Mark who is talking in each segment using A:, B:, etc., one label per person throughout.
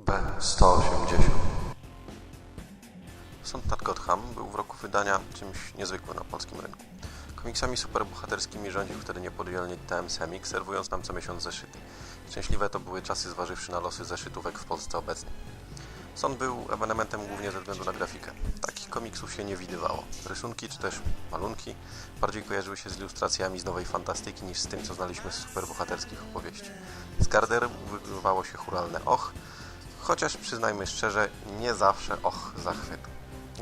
A: B180 Sąd nad Gotham był w roku wydania czymś niezwykłym na polskim rynku. Komiksami superbohaterskimi rządził wtedy niepodzielnie TM Semik, serwując nam co miesiąc zeszyty. Szczęśliwe to były czasy zważywszy na losy zeszytówek w Polsce obecnej. Sąd był ewenementem głównie ze względu na grafikę. Takich komiksów się nie widywało. Rysunki czy też malunki bardziej kojarzyły się z ilustracjami z nowej fantastyki niż z tym, co znaliśmy z superbohaterskich opowieści. Z Garder wygrywało się churalne och, chociaż przyznajmy szczerze, nie zawsze och zachwytu.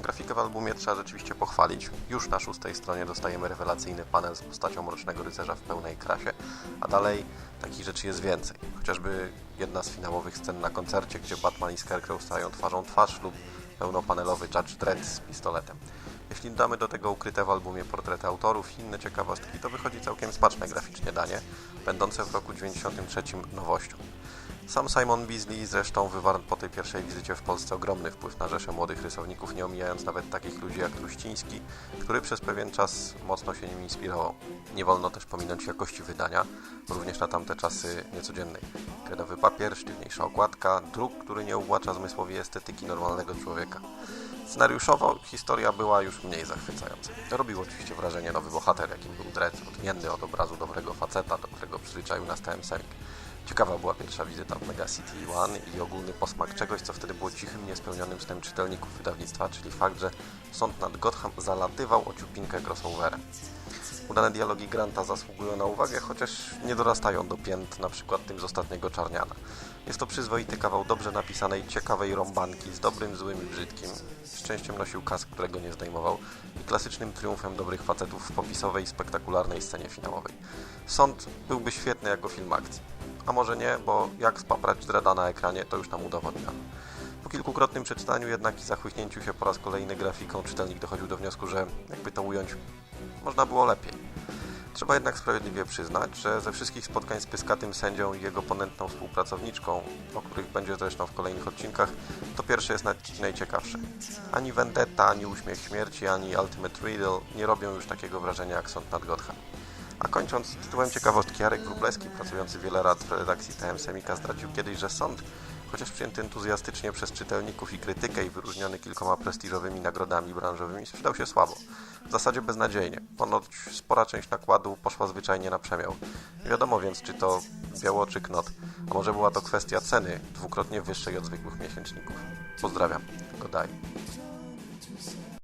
A: Grafikę w albumie trzeba rzeczywiście pochwalić. Już na szóstej stronie dostajemy rewelacyjny panel z postacią Mrocznego Rycerza w pełnej krasie, a dalej takich rzeczy jest więcej. Chociażby jedna z finałowych scen na koncercie, gdzie Batman i Scarecrow stają twarzą twarz lub pełnopanelowy Judge Dredd z pistoletem. Jeśli dodamy do tego ukryte w albumie portrety autorów i inne ciekawostki, to wychodzi całkiem smaczne graficznie danie, będące w roku 93 nowością. Sam Simon Beasley zresztą wywarł po tej pierwszej wizycie w Polsce ogromny wpływ na rzeszę młodych rysowników, nie omijając nawet takich ludzi jak Truściński, który przez pewien czas mocno się nim inspirował. Nie wolno też pominąć jakości wydania, również na tamte czasy niecodziennej. Kredowy papier, sztywniejsza okładka, druk, który nie uwłacza zmysłowi estetyki normalnego człowieka. Scenariuszowo historia była już mniej zachwycająca. Robił oczywiście wrażenie nowy bohater, jakim był Dredd, odmienny od obrazu dobrego faceta, do którego przyzwyczaił nas TM. Ciekawa była pierwsza wizyta w Mega City One i ogólny posmak czegoś, co wtedy było cichym, niespełnionym snem czytelników wydawnictwa, czyli fakt, że sąd nad Gotham zalatywał o ciupinkę crossoverem. Udane dialogi Granta zasługują na uwagę, chociaż nie dorastają do pięt na przykład tym z ostatniego Czarniana. Jest to przyzwoity kawał dobrze napisanej, ciekawej rąbanki z dobrym, złym i brzydkim. Szczęściem nosił kask, którego nie zdejmował i klasycznym triumfem dobrych facetów w popisowej, spektakularnej scenie finałowej. Sąd byłby świetny jako film akcji. A może nie, bo jak spaprać Dreda na ekranie, to już nam udowodniono. Po kilkukrotnym przeczytaniu jednak i zachłyśnięciu się po raz kolejny grafiką, czytelnik dochodził do wniosku, że, jakby to ująć, można było lepiej. Trzeba jednak sprawiedliwie przyznać, że ze wszystkich spotkań z pyskatym sędzią i jego ponętną współpracowniczką, o których będzie zresztą w kolejnych odcinkach, to pierwsze jest najciekawsze. Ani Vendetta, ani Uśmiech Śmierci, ani Ultimate Riddle nie robią już takiego wrażenia jak Sąd nad Gotham. A kończąc tytułem ciekawostki, Jarek Wróblewski, pracujący wiele lat w redakcji TM Semika, zdradził kiedyś, że sąd, chociaż przyjęty entuzjastycznie przez czytelników i krytykę i wyróżniony kilkoma prestiżowymi nagrodami branżowymi, sprzedał się słabo. W zasadzie beznadziejnie. Ponoć spora część nakładu poszła zwyczajnie na przemiał. Nie wiadomo więc, czy to biało czy knot, a może była to kwestia ceny, dwukrotnie wyższej od zwykłych miesięczników. Pozdrawiam. Godaj.